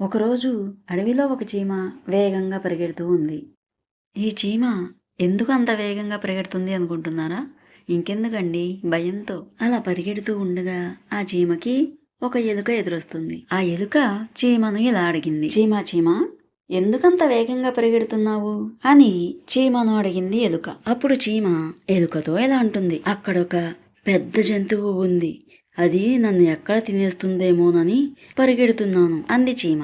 ఒకరోజు అడవిలో ఒక చీమ వేగంగా పరిగెడుతూ ఉంది. ఈ చీమ ఎందుకు అంత వేగంగా పరిగెడుతుంది అనుకుంటున్నారా? ఇంకెందుకండి భయంతో అలా పరిగెడుతూ ఉండగా ఆ చీమకి ఒక ఎలుక ఎదురొస్తుంది. ఆ ఎలుక చీమను ఇలా అడిగింది. చీమ చీమ ఎందుకంత వేగంగా పరిగెడుతున్నావు? అని చీమను అడిగింది ఎలుక. అప్పుడు చీమ ఎలుకతో ఇలా అంటుంది. అక్కడొక పెద్ద జంతువు ఉంది. అది నన్ను ఎక్కడ తినేస్తుందేమోనని పరిగెడుతున్నాను అంది చీమ.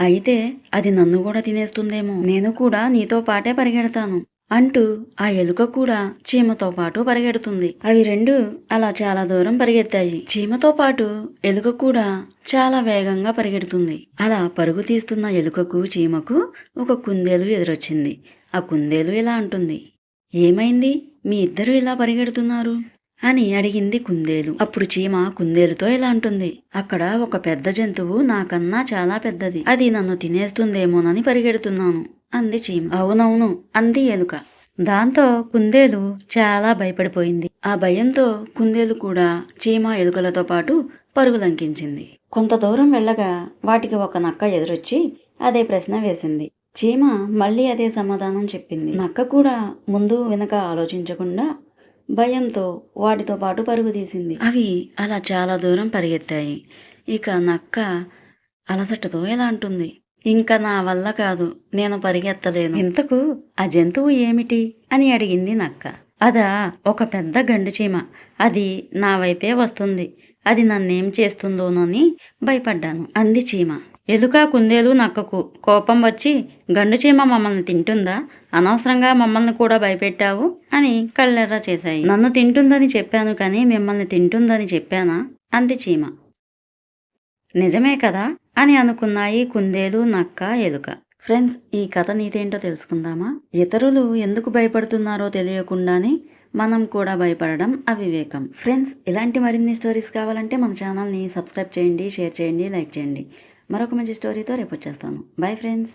అయితే అది నన్ను కూడా తినేస్తుందేమో నేను కూడా నీతో పాటే పరిగెడతాను అంటూ ఆ ఎలుక కూడా చీమతో పాటు పరిగెడుతుంది. అవి రెండు అలా చాలా దూరం పరిగెత్తాయి. చీమతో పాటు ఎలుక కూడా చాలా వేగంగా పరిగెడుతుంది. అలా పరుగు తీస్తున్న ఎలుకకు చీమకు ఒక కుందేలు ఎదురొచ్చింది. ఆ కుందేలు ఇలా అంటుంది ఏమైంది? మీ ఇద్దరు ఇలా పరిగెడుతున్నారు? అని అడిగింది కుందేలు. అప్పుడు చీమ కుందేలుతో ఇలా అంటుంది అక్కడ ఒక పెద్ద జంతువు నాకన్నా చాలా పెద్దది. అది నన్ను తినేస్తుందేమోనని పరిగెడుతున్నాను. అంది చీమ. అవునవును అంది ఎలుక. దాంతో కుందేలు చాలా భయపడిపోయింది. ఆ భయంతో కుందేలు కూడా చీమ ఎలుకలతో పాటు పరుగులంకించింది కొంత దూరం వెళ్ళగా వాటికి ఒక నక్క ఎదురొచ్చి అదే ప్రశ్న వేసింది. చీమ మళ్ళీ అదే సమాధానం చెప్పింది. నక్క కూడా ముందు వెనక ఆలోచించకుండా భయంతో వాటితో పాటు పరుగు తీసింది. అవి అలా చాలా దూరం పరిగెత్తాయి. ఇక నక్క అలసటతో ఎలా అంటుంది ఇంకా నా వల్ల కాదు నేను పరిగెత్తలేను. ఇంతకు ఆ జంతువు ఏమిటి? అని అడిగింది నక్క. అదా ఒక పెద్ద గండు చీమ. అది నా వైపే వస్తుంది. అది నన్నేం చేస్తుందోనని భయపడ్డాను. అంది చీమ. ఎలుక కుందేలు నక్కకు. కోపం వచ్చి గండు చీమ మమ్మల్ని తింటుందా? అనవసరంగా మమ్మల్ని కూడా భయపెట్టావు? అని కళ్ళెర్ర చేశాయి. నన్ను తింటుందని చెప్పాను కానీ మిమ్మల్ని తింటుందని చెప్పానా? అంది చీమ. నిజమే కదా? అని అనుకున్నాయి కుందేలు నక్క ఎలుక ఫ్రెండ్స్ ఈ కథ నీతేంటో తెలుసుకుందామా? ఇతరులు ఎందుకు భయపడుతున్నారో తెలియకుండానే మనం కూడా భయపడడం అవివేకం. ఫ్రెండ్స్ ఇలాంటి మరిన్ని స్టోరీస్ కావాలంటే మన ఛానల్ని సబ్స్క్రైబ్ చేయండి షేర్ చేయండి లైక్ చేయండి. మరొక మంచి స్టోరీతో రేపు వచ్చేస్తాను. Bye friends